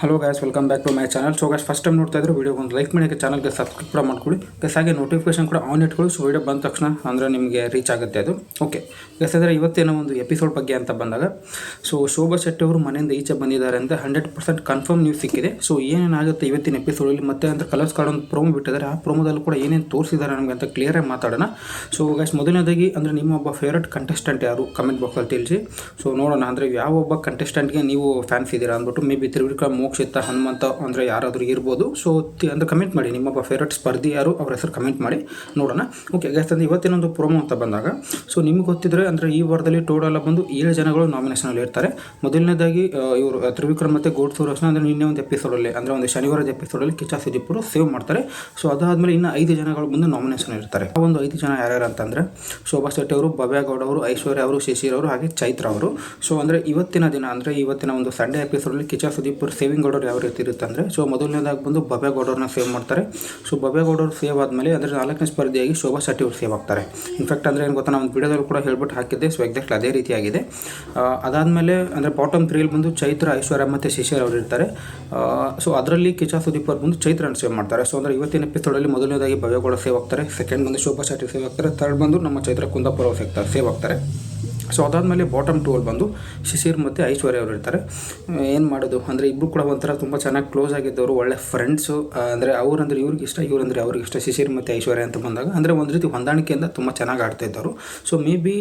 Hello guys welcome back to my channel so guys first time ನೋಡ್ತಾ ಇದ್ರೆ video ಒಂದು like ಮಾಡಿ ಚಾನಲ್ಗೆ ಸಬ್ಸ್ಕ್ರೈಬ್ ಕೂಡ ಮಾಡ್ಕೊಳ್ಳಿ ಗ್ಯಾಸ್ ಹಾಗೆ ನೋಟಿಫಿಕೇಶನ್ ಕೂಡ ಆನ್ ಇಟ್ಕೊಳ್ಳಿ. ಸೊ ವಿಡಿಯೋ ಬಂದ ತಕ್ಷಣ ಅಂದರೆ ನಿಮಗೆ ರೀಚ್ ಆಗುತ್ತೆ ಅದು. ಓಕೆ ಗ್ಯಾಸ್ ಅಂದರೆ ಇವತ್ತೇನೋ ಒಂದು ಎಪಿಸೋಡ್ ಬಗ್ಗೆ ಅಂತ ಬಂದಾಗ ಸೊ ಶೋಭಾ ಶೆಟ್ಟಿ ಅವರು ಮನೆಯಿಂದ ಈಚೆ ಬಂದಿದ್ದಾರೆ ಅಂತ ಹಂಡ್ರೆಡ್ ಪರ್ಸೆಂಟ್ ಕನ್ಫರ್ಮ್ ನ್ಯೂಸ್ ಸಿಕ್ಕಿದೆ. ಸೊ ಏನೇನಾಗುತ್ತೆ ಇವತ್ತಿನ ಎಪಿಸೋಡಲ್ಲಿ ಮತ್ತೆ ಅಂದರೆ ಕಲರ್ಸ್ ಕಾರ್ಡ್ ಒಂದು ಪ್ರೋಮೋ ಬಿಟ್ಟಿದ್ದಾರೆ. ಆ ಪ್ರೋಮೋದಲ್ಲಿ ಕೂಡ ಏನೇನು ತೋರಿಸಿದ್ದಾರೆ ನಮಗೆ ಅಂತ ಕ್ಲಿಯರಾಗಿ ಮಾತಾಡೋಣ. ಸೊ ಗ್ಯಾಸ್ ಮೊದಲನೇದಾಗಿ ಅಂದರೆ ನಿಮ್ಮ ಒಬ್ಬ ಫೇವ್ರೆಟ್ ಕಂಟೆಸ್ಟೆಂಟ್ ಯಾರು? ಕಮೆಂಟ್ ಬಾಕ್ಸಲ್ಲಿ ತಿಳಿಸಿ. ಸೊ ನೋಡೋಣ, ಅಂದರೆ ಯಾವ ಒಬ್ಬ ಕಂಟೆಸ್ಟೆಂಟ್ಗೆ ನೀವು ಫ್ಯಾನ್ಸ್ ಇದ್ದೀರಾ ಅಂದ್ಬಿಟ್ಟು ಮೇ ಬಿ ತ್ರಿವಿಕ್ರಮ್ ಮೋಕ್ಷಿತ ಹನುಮಂತ ಅಂದರೆ ಯಾರಾದರೂ ಇರ್ಬೋದು. ಸೊ ಅಂದರೆ ಕಮೆಂಟ್ ಮಾಡಿ. ನಿಮ್ಮ ಫೇವ್ರೆಟ್ ಸ್ಪರ್ಧಿ ಯಾರು, ಅವ್ರ ಹೆಸರು ಕಮೆಂಟ್ ಮಾಡಿ. ನೋಡೋಣ. ಓಕೆ ಗ್ಯಾಸ್ ಅಂದ್ರೆ ಇವತ್ತಿನೊಂದು ಪ್ರೋಮೋ ಅಂತ ಬಂದಾಗ ಸೊ ನಿಮ್ಗೆ ಗೊತ್ತಿದ್ರೆ ಅಂದರೆ ಈ ವಾರದಲ್ಲಿ ಟೋಟಲ್ ಬಂದು ಏಳು ಜನಗಳು ನಾಮಿನೇಷನಲ್ಲಿ ಇರ್ತಾರೆ. ಮೊದಲನೇದಾಗಿ ಇವರು ತ್ರಿವಿಕ್ರಮ್ ಮತ್ತು ಗೋಡ್ ಸೂರಕ್ಷಣ ಅಂದರೆ ನಿನ್ನೆ ಒಂದು ಎಪಿಸೋಡಲ್ಲಿ ಅಂದರೆ ಒಂದು ಶನಿವಾರದ ಎಪಿಸೋಡಲ್ಲಿ ಕಿಚ್ಚ ಸುದೀಪರು ಸೇವ್ ಮಾಡ್ತಾರೆ. ಸೊ ಅದಾದಮೇಲೆ ಇನ್ನು ಐದು ಜನಗಳು ಬಂದು ನಾಮಿನೇಷನ್ ಇರ್ತಾರೆ. ಆ ಒಂದು ಐದು ಜನ ಯಾರ್ಯಾರು ಅಂತಂದರೆ, ಶೋಭಾ ಶೆಟ್ಟಿ ಅವರು ಭವ್ಯಗೌಡ ಅವರು, ಐಶ್ವರ್ಯ ಅವರು ಶಶಿರ್ ಅವರು, ಹಾಗೆ ಚೈತ್ರ ಅವರು. ಸೊ ಅಂದರೆ ಇವತ್ತಿನ ದಿನ, ಅಂದರೆ ಇವತ್ತಿನ ಒಂದು ಸಂಡೇ ಎಪಿಸೋಡಲ್ಲಿ ಕಿಚ್ಚ ಸುದೀಪ್ ಅವರು ಸೇವಿಂಗ್ ಆರ್ಡರ್ ಯಾವ ರೀತಿ ಇರುತ್ತೆ ಅಂದರೆ ಸೊ ಮೊದಲನೇದಾಗಿ ಬಂದು ಭವ್ಯಗೌಡರನ್ನ ಸೇವ್ ಮಾಡ್ತಾರೆ. ಸೊ ಗೌಡರ್ ಸೇವ್ ಆದಮೇಲೆ ಅಂದರೆ ನಾಲ್ಕನೇ ಸ್ಪರ್ಧೆಯಾಗಿ ಶೋಭಾ ಶೆಟ್ಟಿ ಅವರು ಸೇವ್ ಆಗ್ತಾರೆ. ಇನ್ಫ್ಯಾಕ್ಟ್ ಅಂದರೆ ಏನು ಗೊತ್ತಾ ನಾನು ವಿಡಿಯೋದಲ್ಲಿ ಕೂಡ ಹೇಳ್ಬಿಟ್ಟು ಹಾಕಿದ್ದೆ ಸೊ ಎಕ್ಸಾಕ್ಟ್ ಅದೇ ರೀತಿಯಾಗಿದೆ ಅದಾದಮೇಲೆ ಅಂದರೆ ಬಾಟಮ್ ತ್ರೀಲಿ ಬಂದು ಚೈತ್ರ, ಐಶ್ವರ್ಯ ಮತ್ತು ಶಿಶಿರ್ ಅವರು ಇರ್ತಾರೆ. ಸೊ ಅದರಲ್ಲಿ ಕಿಚಾ ಸುದೀಪ್ ಅವರು ಬಂದು ಚೈತ್ರನ ಸೇವ್ ಮಾಡ್ತಾರೆ. ಸೊ ಅಂದರೆ ಇವತ್ತಿನ ಎಪಿಸೋಡಲ್ಲಿ ಮೊದಲನೇದಾಗಿ ಗೌಡರ್ ಸೇವ್ ಆಗ್ತಾರೆ ಸೆಕೆಂಡ್ ಬಂದು ಶೋಭಾ ಶೆಟ್ಟಿ ಸೇವ್ ಆಗ್ತಾರೆ ಥರ್ಡ್ ಬಂದು ನಮ್ಮ ಚೈತ್ರ ಕುಂದಾಪುರ ಸೇವ್ ಆಗ್ತಾರೆ. ಸೊ ಅದಾದಮೇಲೆ ಬಾಟಮ್ ಟೂ ಅಲ್ಲಿ ಬಂದು ಶಿಶಿರ್ ಮತ್ತು ಐಶ್ವರ್ಯ ಅವರು ಇರ್ತಾರೆ. ಏನು ಮಾಡೋದು? ಅಂದರೆ ಇಬ್ಬರು ಕೂಡ ಒಂಥರ ತುಂಬ ಚೆನ್ನಾಗಿ ಕ್ಲೋಸ್ ಆಗಿದ್ದವರು, ಒಳ್ಳೆ ಫ್ರೆಂಡ್ಸು ಅಂದರೆ ಅವ್ರಂದ್ರೆ ಇವ್ರಿಗೆ ಇಷ್ಟ ಇವರಂದ್ರೆ ಅವ್ರಿಗೆ ಇಷ್ಟ, ಶಿಶಿರ್ ಮತ್ತು ಐಶ್ವರ್ಯ ಅಂತ ಬಂದಾಗ. ಅಂದರೆ ಒಂದು ರೀತಿ ಹೊಂದಾಣಿಕೆಯಿಂದ ತುಂಬ ಚೆನ್ನಾಗಿ ಆಡ್ತಾ ಇದ್ದವರು ಸೊ ಮೇ ಬಿ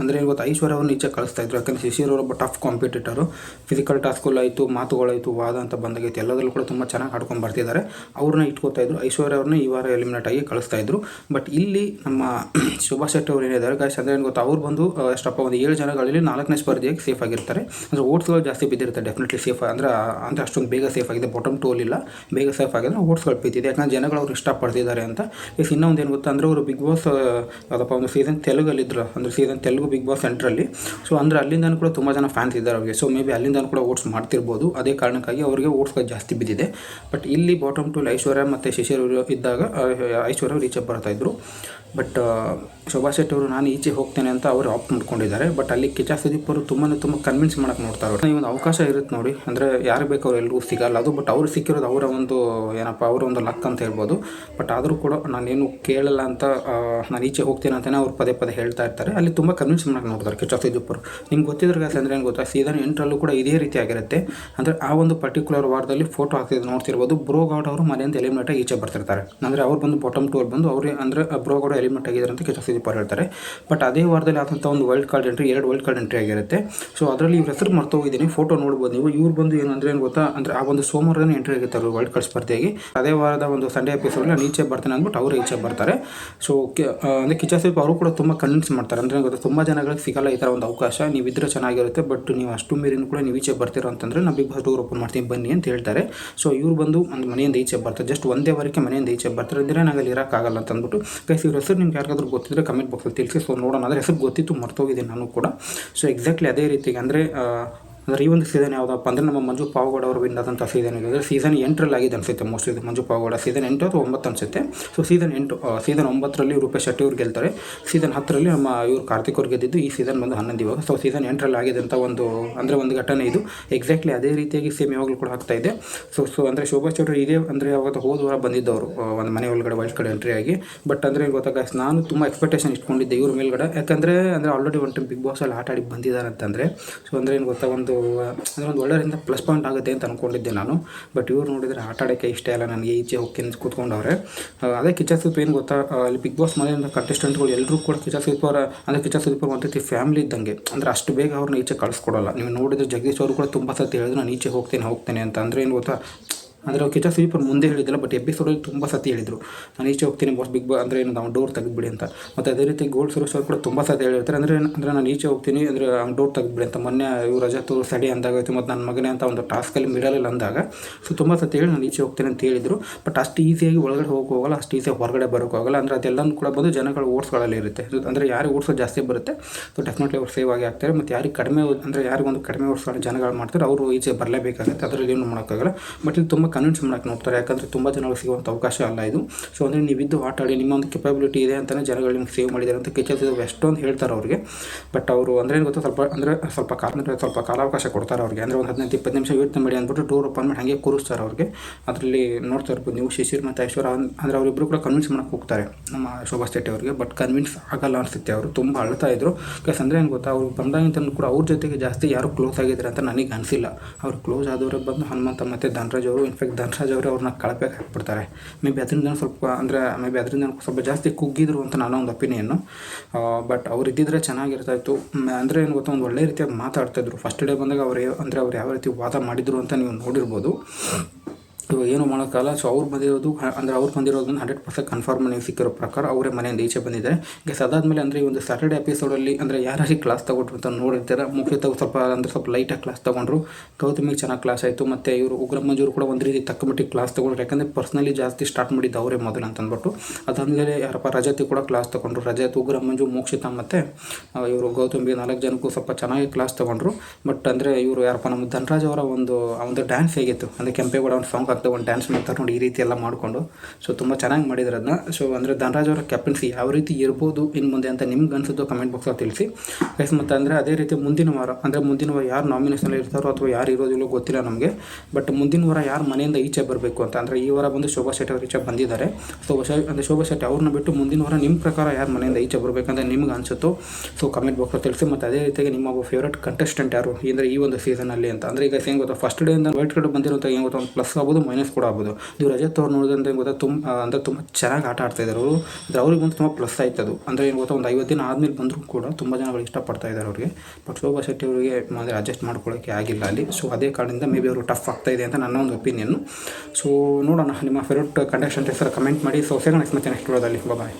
ಅಂದರೆ ಇವತ್ತು ಐಶ್ವರ್ಯ ಅವ್ರನ್ನ ಈಚೆ ಕಳಿಸ್ತಾ ಇದ್ರು. ಯಾಕಂದರೆ ಶಿಶಿರ್ ಅವರು ಒಬ್ಬ ಟಫ್ ಕಾಂಪಿಟೇಟರು ಫಿಸಿಕಲ್ ಟಾಸ್ಕಲ್ಲಾಯಿತು ಮಾತುಗಳಾಯಿತು, ವಾದ ಅಂತ ಬಂದಾಗೈತೆ ಎಲ್ಲದರಲ್ಲೂ ಕೂಡ ತುಂಬ ಚೆನ್ನಾಗಿ ಆಡ್ಕೊಂಡು ಬರ್ತಿದ್ದಾರೆ. ಅವ್ರನ್ನ ಇಟ್ಕೋತಾ ಇದ್ರು. ಐಶ್ವರ್ಯ ಅವ್ರನ್ನ ಈ ವಾರ ಎಲಿಮಿನೇಟ್ ಆಗಿ ಕಳಿಸ್ತಾ ಇದ್ರು. ಬಟ್ ಇಲ್ಲಿ ನಮ್ಮ ಶುಭಾ ಶೆಟ್ಟಿ ಅವ್ರು ಏನಿದ್ದಾರೆ ಗಾಯ್ಸ್ ಅಂದರೆ ಏನು ಗೊತ್ತಾ? ಅವ್ರು ಬಂದು ಆ, ಎಷ್ಟಪ್ಪ ಒಂದು ಏಳು ಜನಗಳಲ್ಲಿ ನಾಲ್ಕನೇ ಸ್ಪರ್ಧೆಯಾಗಿ ಸೇಫ್ ಆಗಿರ್ತಾರೆ. ಅಂದರೆ ಓಟ್ಸ್ಗಳು ಜಾಸ್ತಿ ಬಿದ್ದಿರುತ್ತೆ ಡೆಫಿನೆಟ್ಲಿ ಸೇಫ್ ಅಂದರೆ ಅಂದರೆ ಅಷ್ಟೊಂದು ಬೇಗ ಸೇಫ್ ಆಗಿದೆ. ಬಾಟಮ್ ಟೋಲ್ ಇಲ್ಲ ಬೇಗ ಸೇಫ್ ಆಗಿದ್ರೆ ಓಟ್ಸ್ಗಳು ಬಿದ್ದಿದೆ. ಯಾಕಂದ್ರೆ ಜನಗಳು ಅವ್ರು ಇಷ್ಟಪಡ್ತಿದ್ದಾರೆ ಅಂತ. ಎಸ್ ಇನ್ನೊಂದು ಏನು ಗೊತ್ತಾ ಅಂದರೆ ಅವರು ಬಿಗ್ ಬಾಸ್ ಯಾವುದಪ್ಪ ಒಂದು ಸೀಸನ್ ತೆಲುಗಲ್ಲಿದ್ದರು ಅಂದರೆ ಸೀಸನ್ ತೆಲುಗು ಬಿಗ್ ಬಾಸ್ ಸೆಂಟ್ರಲ್ಲಿ ಸೊ ಅಂದರೆ ಅಲ್ಲಿಂದ ಕೂಡ ತುಂಬ ಜನ ಫ್ಯಾನ್ಸ್ ಇದ್ದಾರೆ ಅವ್ರಿಗೆ. ಸೊ ಮೇ ಬಿ ಅಲ್ಲಿಂದ ಕೂಡ ಓಟ್ಸ್ ಮಾಡ್ತಿರ್ಬೋದು. ಅದೇ ಕಾರಣಕ್ಕಾಗಿ ಅವರಿಗೆ ಓಟ್ಸ್ಗಳು ಜಾಸ್ತಿ ಬಿದ್ದಿದೆ. ಬಟ್ ಇಲ್ಲಿ ಬಾಟಮ್ ಟೂಲ್ ಐಶ್ವರ್ಯ ಮತ್ತು ಶಿಶಿರ್ ಇದ್ದಾಗ ಐಶ್ವರ್ಯ ರೀಚ್ ಬರ್ತಾಯಿದ್ರು ಬಟ್ ಶೋಭಾ ಶೆಟ್ಟಿ ಅವರು ನಾನು ಈಚೆ ಹೋಗ್ತೇನೆ ಅಂತ ಅವರು ಆಪ್ಟ್ ಮಾಡ್ಕೊಂಡಿದ್ದಾರೆ. ಬಟ್ ಅಲ್ಲಿ ಕಿಚಾ ಸುದೀಪ್ ಅವರು ತುಂಬಾ ತುಂಬ ಕನ್ವಿನ್ಸ್ ಮಾಡೋಕ್ಕೆ ನೋಡ್ತಾರೆ. ಈ ಒಂದು ಅವಕಾಶ ಇರುತ್ತೆ ನೋಡಿ. ಅಂದರೆ ಯಾರು ಬೇಕು ಅವ್ರು ಸಿಗಲ್ಲ. ಅದು ಬಟ್ ಅವ್ರು ಸಿಕ್ಕಿರೋದು ಅವರ ಒಂದು, ಏನಪ್ಪ, ಅವರ ಒಂದು ಲಕ್ ಅಂತ ಹೇಳ್ಬೋದು. ಬಟ್ ಆದರೂ ಕೂಡ ನಾನೇನು ಕೇಳಲ್ಲ ಅಂತ ನಾನು ಈಚೆ ಹೋಗ್ತೇನೆ ಅಂತಲೇ ಅವ್ರು ಪದೇ ಪದೇ ಹೇಳ್ತಾ ಇರ್ತಾರೆ. ಅಲ್ಲಿ ತುಂಬ ಕನ್ವಿನ್ಸ್ ಮಾಡಕ್ಕೆ ನೋಡ್ತಾರೆ ಕಿಚಾ ಸುದೀಪ್ ಅವರು. ನಿಮ್ಗೆ ಗೊತ್ತಿದ್ರೆ ಗಾಸ್ ಅಂದರೆ ಏನು ಗೊತ್ತಾ? ಸೀಸನ್ ಎಂಟರಲ್ಲೂ ಕೂಡ ಇದೇ ರೀತಿ ಆಗಿರುತ್ತೆ. ಅಂದರೆ ಆ ಒಂದು ಪರ್ಟಿಕ್ಯುಲರ್ ವಾರದಲ್ಲಿ ಫೋಟೋ ಹಾಕ್ತಿದ್ದು ನೋಡ್ತಿರ್ಬೋದು. ಬ್ರೋಗೌಡ್ ಅವರು ಮನೆಯಿಂದ ಎಲಿಮಿನೇಟ್ ಈಚೆ ಬರ್ತಿರ್ತಾರೆ. ಅಂದರೆ ಅವ್ರು ಬಂದು ಬಾಟಮ್ ಟೂ ಅಲ್ಲಿ ಬಂದು ಅವ್ರಿಗೆ ಅಂದರೆ ಬ್ರೋಗೌಡ ಎಲಿಮಿನೇಟ್ ಆಗಿದ್ದಾರೆ ಅಂತ ಕಿಚ್ಚ ಸುದೀಪ್ ಹೇಳ್ತಾರೆ. ಬಟ್ ಅದೇ ವಾರದಲ್ಲಿ ಆದಂಥ ಒಂದು ವೈಲ್ಡ್ ಕಾರ್ಡ್ ಎಂಟ್ರಿ ಎರಡು ವೈಲ್ಡ್ ಕಾರ್ಡ್ ಎಂಟ್ರಿ ಆಗಿರುತ್ತೆ. ಸೊ ಅದರಲ್ಲಿ ಇವ್ರ ಹೆಸರು ಮರ್ತೋಗಿದ್ದೀನಿ ಫೋಟೋ ನೋಡ್ಬೋದು ನೀವು. ಇವ್ರು ಬಂದು ಏನಂದ್ರೆ ಏನು ಗೊತ್ತಾ? ಅಂದರೆ ಆ ಒಂದು ಸೋಮವಾರನೇ ಎಂಟ್ರಿ ಆಗುತ್ತೆ ಅವರು ವೈಲ್ಡ್ ಕಾರ್ಡ್ ಸ್ಪರ್ಧೆಯಾಗಿ. ಅದೇ ವಾರದ ಒಂದು ಸಂಡೇ ಎಪಿಸೋಡಲ್ಲಿ ನಾನು ಈಚೆ ಬರ್ತಾನೆ ಅಂದ್ಬಿಟ್ಟು ಅವರು ಈಚೆ ಬರ್ತಾರೆ. ಸೊ ಅಂದರೆ ಕಿಚ್ಚ ಅವರು ಕೂಡ ತುಂಬ ಕನ್ವಿನ್ಸ್ ಮಾಡ್ತಾರೆ. ಅಂದರೆ ಗೊತ್ತಾ? ತುಂಬ ಜನಗಳಿಗೆ ಸಿಗಲ್ಲ ಈ ಥರ ಒಂದು ಅವಕಾಶ. ನೀವು ಇದ್ರೆ ಚೆನ್ನಾಗಿರುತ್ತೆ ಬಟ್ ನೀವು ಅಷ್ಟು ಮೀರಿನೂ ಕೂಡ ನೀವು ಈಚೆ ಬರ್ತೀರಾ ಅಂತಂದರೆ ನಾವು ಬಿಗ್ ಬಾಸ್ ಡೋರ್ ಓಪನ್ ಮಾಡ್ತೀನಿ, ಬನ್ನಿ ಅಂತ ಹೇಳ್ತಾರೆ. ಸೊ ಇವ್ರು ಬಂದು ಒಂದು ಮನೆಯಿಂದ ಈಚೆ ಬರ್ತಾರೆ. ಜಸ್ಟ್ ಒಂದೇ ವಾರಕ್ಕೆ ಮನೆಯಿಂದ ಈಚೆ ಬರ್ತಾರೆ. ಅಂದರೆ ನಂಗೆ ಅಲ್ಲಿ ಇರೋಕ್ಕಾಗಲ್ಲ ಅಂತ ಅಂದ್ಬಿಟ್ಟು ಹೆಸರು ನಿಮ್ಗೆ ಯಾರಿಗಾದ್ರೂ ಗೊತ್ತಿದ್ರೆ ಕಮೆಂಟ್ ಬಾಕ್ಸಲ್ಲಿ ತಿಳಿಸಿ. ಸೊ ನೋಡೋಣ. ಅಂದರೆ ಹೆಸರು ಗೊತ್ತಿತ್ತು ಮರ್ತೋಗಿದ್ದೀನಿ ನಾನು ಕೂಡ. ಸೊ ಎಕ್ಸಾಕ್ಟ್ಲಿ ಅದೇ ರೀತಿಗೆ. ಅಂದರೆ ಅಂದರೆ ಈ ಒಂದು ಸೀಸನ್ ಯಾವುದಪ್ಪ ಅಂದರೆ ನಮ್ಮ ಮಂಜು ಪಾವಗೌಡ ಅವರು ವಿನ್ ಆದಂಥ ಸೀಸನ್ ಇದೆ. ಅಂದರೆ ಸೀಸನ್ ಎಂಟರಲ್ಲಿ ಆಗಿದೆ ಅನಿಸುತ್ತೆ ಮೋಸ್ಟ್ಲಿ ಇದು ಮಂಜು ಪಾವಗೌಡ. ಸೀಸನ್ ಎಂಟು ಅಥವಾ ಒಂಬತ್ತು ಅನಿಸುತ್ತೆ. ಸೊ ಸೀಸನ್ ಎಂಟು ಸೀಸನ್ ಒಂಬತ್ತರಲ್ಲಿ ರೂಪೇಶ್ ಶೆಟ್ಟಿ ಅವ್ರು ಗೆಲ್ತಾರೆ. ಸೀಸನ್ ಹತ್ತರಲ್ಲಿ ನಮ್ಮ ಇವರು ಕಾರ್ತಿಕ್ ಅವ್ರು ಗೆದ್ದಿದ್ದು ಈ ಸೀಸನ್ ಬಂದು ಹನ್ನೊಂದು ಇವಾಗ. ಸೊ ಸೀಸನ್ ಎಂಟರಲ್ಲಿ ಆಗಿದಂಥ ಒಂದು, ಅಂದರೆ ಒಂದು ಘಟನೆ ಇದು. ಎಕ್ಸಾಕ್ಟ್ಲಿ ಅದೇ ರೀತಿಯಾಗಿ ಸೇಮ್ ಯಾವಾಗಲೂ ಕೂಡ ಆಗ್ತಾ ಇದೆ. ಸೊ ಸೊ ಅಂದರೆ ಶೋಭಾ ಚೌಡ್ರಿ ಇದೇ, ಅಂದರೆ ಯಾವಾಗ ಹೋದ ವಾರ ಬಂದಿದ್ದವರು ಒಂದು ಮನೆ ಒಳಗಡೆ ವೈಲ್ಡ್ ಕಡೆ ಎಂಟ್ರಿ ಆಗಿ. ಬಟ್ ಅಂದರೆ ಗೊತ್ತಾಗ ನಾನು ತುಂಬ ಎಕ್ಸ್ಪೆಕ್ಟೇಷನ್ ಇಟ್ಕೊಂಡಿದ್ದೆ ಇವ್ರ ಮೇಲ್ಗಡೆ. ಯಾಕಂದರೆ, ಅಂದರೆ ಆಲ್ರೆಡಿ ಒನ್ ಟೈಮ್ ಬಿಗ್ ಬಾಸಲ್ಲಿ ಆಟ ಆಡಿ ಬಂದಿದ್ದಾರೆ ಅಂತಂದರೆ ಸೊ ಅಂದರೆ ಏನು ಗೊತ್ತಾ, ಒಂದು ಅಂದರೆ ಒಂದು ಪ್ಲಸ್ ಪಾಯಿಂಟ್ ಆಗುತ್ತೆ ಅಂತ ಅಂದ್ಕೊಂಡಿದ್ದೆ ನಾನು. ಬಟ್ ಇವ್ರು ನೋಡಿದರೆ ಆಟ ಆಡೋಕ್ಕೆ ಇಷ್ಟ ಇಲ್ಲ, ನನಗೆ ಈಚೆ ಹೋಗಿ ಕೂತ್ಕೊಂಡವ್ರೆ. ಅದೇ ಕಿಚ್ಚ ಸುದೀಪ್ ಏನು ಗೊತ್ತಾ ಅಲ್ಲಿ ಬಿಗ್ ಬಾಸ್ ಮನೆಯಿಂದ ಕಂಟೆಸ್ಟೆಂಟ್ಗಳು ಎಲ್ಲರೂ ಕೂಡ ಕಿಚ್ಚ ಸುದೀಪ್ ಅವರ, ಅಂದರೆ ಕಿಚ್ಚ ಸುದೀಪ್ ಅವ್ರ ಫ್ಯಾಮಿಲಿ ಇದ್ದಂಗೆ. ಅಂದರೆ ಅಷ್ಟು ಬೇಗ ಅವ್ರನ್ನ ಈಚೆ ಕಳಿಸ್ಕೊಡಲ್ಲ. ನೀವು ನೋಡಿದ್ರೆ ಜಗದೀಶ್ ಅವರು ಕೂಡ ತುಂಬ ಸತಿ ಹೇಳಿದ್ರು, ನಾನು ಈಚೆ ಹೋಗ್ತೇನೆ ಹೋಗ್ತೇನೆ ಅಂತ. ಅಂದರೆ ಏನು ಗೊತ್ತಾ ಅಂದರೆ ಅವ್ರು ಕಿಚ್ಚ ಸುದೀಪ್ ಮುಂದೆ ಹೇಳಿದ್ದಿಲ್ಲ ಬಟ್ ಎಪಿಸೋಡಲ್ಲಿ ತುಂಬ ಸತಿ ಹೇಳಿದರು. ನಾನು ಈಚೆ ಹೋಗ್ತೀನಿ ಬಾಸ್ ಬಿಗ್ ಬಾ ಅಂದರೆ ಏನು ಅವ್ನು ಡೋರ್ ತೆಗೆದ್ಬಿಡಿ ಅಂತ. ಮತ್ತು ಅದೇ ರೀತಿ ಗೋಲ್ಡ್ ಸುರೇಶ್ ಕೂಡ ತುಂಬ ಸತಿ ಹೇಳಿರ್ತಾರೆ, ಅಂದರೆ ಅಂದರೆ ನಾನು ಈಚೆ ಹೋಗ್ತೀನಿ, ಅಂದರೆ ಅವ್ನು ಡೋರ್ ತೆಗೆದ್ಬಿಡಿ ಅಂತ. ಮೊನ್ನೆ ಇವ್ರು ರಜಾ ತೋರು ಸಡಿ ಅಂದಾಗೈತೆ ಮತ್ತು ನನ್ನ ಮಗನೇ ಅಂತ ಒಂದು ಟಾಸ್ಕಲ್ಲಿ ಮಿಡಲಲ್ಲಿ ಅಂದಾಗ ಸೊ ತುಂಬ ಸತಿ ಹೇಳಿ, ನಾನು ಈಚೆ ಹೋಗ್ತೀನಿ ಅಂತ ಹೇಳಿದರು. ಬಟ್ ಅಷ್ಟು ಈಸಿಯಾಗಿ ಒಳಗಡೆ ಹೋಗೋಕೆ ಹೋಗಲ್ಲ, ಅಷ್ಟು ಈಸಿಯಾಗಿ ಹೊರಗಡೆ ಬರೋಕೆ ಹೋಗಲ್ಲ. ಅಂದರೆ ಅದೆಲ್ಲನೂ ಕೂಡ ಬಂದು ಜನಗಳು ಓಟ್ಸ್ಗಳಲ್ಲಿ ಇರುತ್ತೆ. ಅಂದರೆ ಯಾರಿಗೆ ಓಟ್ಸೋದು ಜಾಸ್ತಿ ಬರುತ್ತೆ ಸೊ ಡೆಫಿನೆಟ್ಲಿ ಅವ್ರು ಸೇವ್ ಆಗಿ ಆಗ್ತಾರೆ ಮತ್ತು ಯಾರಿಗೆ ಕಡಿಮೆ, ಅಂದರೆ ಯಾರಿಗೊಂದು ಕಡಿಮೆ ಓಟ್ಸ್ಗಳು ಜನಗಳು ಮಾಡ್ತಾರೆ, ಅವರು ಈಚೆ ಬರಲೇಬೇಕಾಗುತ್ತೆ. ಅದರಲ್ಲಿ ಏನು ಮಾಡೋಕ್ಕಾಗಲ್ಲ. ಬಟ್ ಇದು ತುಂಬ ಕನ್ವಿನ್ಸ್ ಮಾಡೋಕ್ಕೆ ನೋಡ್ತಾರೆ ಯಾಕಂದರೆ ತುಂಬ ಜನಗಳಿಗೆ ಸಿಗುವಂಥ ಅವಕಾಶ ಅಲ್ಲ ಇದು. ಸೊ ಅಂದರೆ ನೀವಿದ್ದು ಆಟ ಆಡಿ ನಿಮ್ಮ ಒಂದು ಕೆಪಾಬಿಲಿಟಿ ಇದೆ ಅಂತಲೇ ಜನಗಳು ನಿಮ್ಗೆ ಸೇವ್ ಮಾಡಿದ್ದಾರೆ ಅಂತ ಕಿಚ್ಚಲ್ ಎಷ್ಟೊಂದು ಹೇಳ್ತಾರೆ ಅವ್ರಿಗೆ. ಬಟ್ ಅವರು ಅಂದರೆ ಏನು ಗೊತ್ತಾ, ಸ್ವಲ್ಪ ಅಂದರೆ ಸ್ವಲ್ಪ ಕಾಲ ಸ್ವಲ್ಪ ಕಾಲಾವಕಾಶ ಕೊಡ್ತಾರೆ ಅವ್ರಿಗೆ. ಅಂದರೆ ಒಂದು ಹದಿನೈದು, ಇಪ್ಪತ್ತು ನಿಮಿಷ ವೇಟ್ ಮಾಡಿ ಅಂದ್ಬಿಟ್ಟು ಟೂರ್ ಓಪನ್ ಮಾಡಿ ಹಾಗೆ ಕೂರಿಸ್ತಾರೆ ಅವ್ರಿಗೆ. ಅದರಲ್ಲಿ ನೋಡ್ತಾ ಇರ್ಬೋದು ನೀವು ಶಿಶಿರ್ ಮತ್ತು ಐಶ್ವರ ಅಂದರೆ ಅವರಿಬ್ಬರು ಕೂಡ ಕನ್ವಿನ್ಸ್ ಮಾಡೋಕ್ಕೆ ಹೋಗ್ತಾರೆ ನಮ್ಮ ಶೋಭಾ ಶೆಟ್ಟಿ ಅವರಿಗೆ. ಬಟ್ ಕನ್ವಿನ್ಸ್ ಆಗಲ್ಲ ಅನಿಸುತ್ತೆ ಅವರು. ತುಂಬ ಅಳ್ತಾ ಇದ್ರು. ಬಿಕಾಸ್ ಅಂದರೆ ಏನು ಗೊತ್ತಾ, ಅವ್ರು ಬಂದಾಗಿಂತ ಕೂಡ ಅವ್ರ ಜೊತೆಗೆ ಜಾಸ್ತಿ ಯಾರು ಕ್ಲೋಸ್ ಆಗಿದ್ದಾರೆ ಅಂತ ನನಗೆ ಅನಿಸಿಲ್ಲ. ಅವ್ರು ಕ್ಲೋಸ್ ಆದವರೇ ಬಂದು ಹನುಮಂತ ಮತ್ತು ಧನರಾಜ್ ಅವರು ಇನ್ಫ್ಯಾಕ್ಟ್ ಧನರಾಜ್ ಅವರು ಅವ್ರನ್ನ ಕಳಪೆ ಹಾಕ್ಬಿಡ್ತಾರೆ. ಮೇ ಬಿ ಅದರಿಂದ ಸ್ವಲ್ಪ, ಅಂದರೆ ಮೇ ಬಿ ಅದರಿಂದ ಸ್ವಲ್ಪ ಜಾಸ್ತಿ ಕುಗ್ಗಿದ್ರು ಅಂತ ನಾನು ಒಂದು ಒಪಿನಿಯನ್ನು ಬಟ್ ಅವ್ರು ಇದ್ದಿದ್ರೆ ಚೆನ್ನಾಗಿರ್ತಾ ಇತ್ತು ಅಂದರೆ ಏನು ಗೊತ್ತಾ, ಒಂದು ಒಳ್ಳೆ ರೀತಿಯಾಗಿ ಮಾತಾಡ್ತಾಯಿದ್ರು ಫಸ್ಟ್ ಡೇ ಬಂದಾಗ ಅವರು, ಅಂದರೆ ಅವ್ರು ಯಾವ ರೀತಿ ವಾದ ಮಾಡಿದ್ರು ಅಂತ ನೀವು ನೋಡಿರ್ಬೋದು. ಇವಾಗ ಏನು ಮಾಡೋಕ್ಕಲ್ಲ ಸೊ ಅವ್ರು ಬಂದಿರೋದು ಅಂದರೆ ಅವ್ರು ಬಂದಿರೋದನ್ನ ಹಂಡ್ರೆಡ್ ಪರ್ಸೆಂಟ್ ಕನ್ಫರ್ಮ್ ನೀವು ಸಿಕ್ಕಿರೋ ಪ್ರಕಾರ ಅವರೇ ಮನೆಯಿಂದ ಈಚೆ ಬಂದಿದ್ದಾರೆ. ಗೆಸ್ ಅದಾದಮೇಲೆ ಅಂದರೆ ಈ ಒಂದು ಸ್ಯಾಟರ್ಡೆ ಎಪಿಸೋಡಲ್ಲಿ ಅಂದರೆ ಯಾರಾಗಿ ಕ್ಲಾಸ್ ತಗೊಂಡ್ರು ಅಂತ ನೋಡಿರ್ತಾರೆ? ಮುಖ್ಯತಃ ಸ್ವಲ್ಪ ಅಂದರೆ ಸ್ವಲ್ಪ ಲೈಟಾಗಿ ಕ್ಲಾಸ್ ತೊಗೊಂಡ್ರು. ಗೌತಮಿಗೆ ಚೆನ್ನಾಗಿ ಕ್ಲಾಸ್ ಆಯಿತು. ಮತ್ತು ಇವರು ಉಗ್ರ ಮಂಜೂರು ಕೂಡ ಒಂದು ರೀತಿ ತಕ್ಕ ಮಟ್ಟಿಗೆ ಕ್ಲಾಸ್ ತೊಗೊಂಡ್ರು. ಯಾಕಂದರೆ ಪರ್ಸ್ನಲಿ ಜಾಸ್ತಿ ಸ್ಟಾರ್ಟ್ ಮಾಡಿದ್ದು ಅವರೇ ಮೊದಲು ಅಂತ ಅಂದ್ಬಿಟ್ಟು. ಅದಾದಮೇಲೆ ಯಾರಪ್ಪ ರಜತಿ ಕೂಡ ಕ್ಲಾಸ್ ತೊಗೊಂಡ್ರು. ರಜತ್ ಉಗ್ರ ಮಂಜು ಮೋಕ್ಷಿತ ಮತ್ತು ಇವರು ಗೌತಮಿಗೆ ನಾಲ್ಕು ಜನಕ್ಕೂ ಸ್ವಲ್ಪ ಚೆನ್ನಾಗಿ ಕ್ಲಾಸ್ ತೊಗೊಂಡ್ರು. ಬಟ್ ಅಂದರೆ ಇವರು ಯಾರಪ್ಪ, ನಮ್ಮ ಧನರಾಜ್ ಅವರ ಒಂದು ಒಂದು ಡ್ಯಾನ್ಸ್ ಹೇಗಿತ್ತು? ಅಂದರೆ ಕೆಂಪೇಗೌಡ ಒಂದು ಸಾಂಗ್ ಹಾಕ್ತಾ ಒಂದು ಡ್ಯಾನ್ಸ್ ಮಾಡ್ತಾರೆ ನೋಡಿ ಈ ರೀತಿ ಎಲ್ಲ ಮಾಡಿಕೊಂಡು. ಸೊ ತುಂಬ ಚೆನ್ನಾಗಿ ಮಾಡಿದ್ರು ಅದನ್ನ ಸೊ ಅಂದರೆ ಧನರಾಜ್ ಅವರ ಕ್ಯಾಪ್ಟನ್ಸಿ ಯಾವ ರೀತಿ ಇರ್ಬೋದು ಇನ್ನು ಮುಂದೆ ಅಂತ ನಿಮ್ಗೆ ಅನ್ಸುತ್ತೋ ಕಮೆಂಟ್ ಬಾಕ್ಸಲ್ಲಿ ತಿಳಿಸಿ. ಗೈಸ್ ಮತ್ತು ಅಂದರೆ ಅದೇ ರೀತಿ ಮುಂದಿನ ವಾರ, ಅಂದರೆ ಮುಂದಿನ ವಾರ ಯಾರು ನಾಮಿನೇಷನಲ್ಲಿ ಇರ್ತಾರೋ ಅಥವಾ ಯಾರು ಇರೋದಿಲ್ಲೋ ಗೊತ್ತಿಲ್ಲ ನಮಗೆ. ಬಟ್ ಮುಂದಿನ ವಾರ ಯಾರು ಮನೆಯಿಂದ ಈಚೆ ಬರಬೇಕು ಅಂತ, ಅಂದರೆ ಈ ವಾರ ಬಂದು ಶೋಭಾ ಶೆಟ್ಟಿ ಅವರು ಈಚೆ ಬಂದಿದ್ದಾರೆ. ಸೊ ಶೆಟ್ಟಿ ಅಂದರೆ ಶೋಭಾ ಶೆಟ್ಟಿ ಅವ್ರನ್ನ ಬಿಟ್ಟು ಮುಂದಿನ ವಾರ ನಿಮ್ಮ ಪ್ರಕಾರ ಯಾರು ಮನೆಯಿಂದ ಈಚೆ ಬರಬೇಕಂತ ನಿಮ್ಗೆ ಅನಿಸುತ್ತೋ ಸೊ ಕಮೆಂಟ್ ಬಾಕ್ಸಲ್ಲಿ ತಿಳಿಸಿ. ಮತ್ತು ಅದೇ ರೀತಿಯಾಗಿ ನಿಮ್ಮ ಒಬ್ಬ ಫೇವ್ರೇಟ್ ಕಂಟೆಸ್ಟೆಂಟ್ ಯಾರು ಅಂದರೆ ಈ ಒಂದು ಸೀಸನಲ್ಲಿ ಅಂತ. ಅಂದರೆ ಈಗ ಏನು ಗೊತ್ತಾ ಫಸ್ಟ್ ಡೇಯಿಂದ ವೈಟ್ ಕಾರ್ಡ್ ಬಂದಿರುವಂಥ ಏನು ಗೊತ್ತಾ, ಒಂದು ಪ್ಲಸ್ ಆಗ್ಬೋದು ಮೈನಸ್ ಕೂಡ ಆಗ್ಬೋದು. ನೀವು ರಜತ್ ಅವ್ರು ನೋಡಿದ್ರೆ ಗೊತ್ತಾ ತುಂಬ ಅಂದರೆ ತುಂಬ ಚೆನ್ನಾಗಿ ಆಟ ಆಡ್ತಾ ಇದ್ದಾರೆ ಅವರು. ಅಂದರೆ ಅವ್ರಿಗೆ ಬಂದು ತುಂಬ ಪ್ಲಸ್ ಆಯ್ತು ಅದು. ಅಂದರೆ ಏನು ಗೊತ್ತಾ, ಒಂದು ಐವತ್ತು ದಿನ ಆದಮೇಲೆ ಬಂದರೂ ಕೂಡ ತುಂಬ ಜನಗಳು ಇಷ್ಟಪಡ್ತಾ ಇದ್ದಾರೆ ಅವ್ರಿಗೆ. ಬಟ್ ಶೋಭಾ ಶೆಟ್ಟಿ ಅವರಿಗೆ ಅಂದರೆ ಅಡ್ಜಸ್ಟ್ ಮಾಡ್ಕೊಳ್ಳೋಕ್ಕೆ ಆಗಿಲ್ಲ ಅಲ್ಲಿ. ಸೊ ಅದೇ ಕಾರಣದಿಂದ ಮೇ ಬಿ ಅವರು ಟಫ್ ಆಗ್ತಾ ಇದೆ ಅಂತ ನನ್ನ ಒಂದು ಒಪಿನಿಯನ್ನು ಸೊ ನೋಡೋಣ, ನಿಮ್ಮ ಫೇವ್ರೇಟ್ ಕಂಡಕ್ಷನ್ ಹೆಸರು ಕಮೆಂಟ್ ಮಾಡಿ. ಸೊ ಸಿಗೋಣ ನೆಕ್ಸ್ಟ್ ಮತ್ತೆ ನೆಕ್ಸ್ಟ್ ಬಾಯ್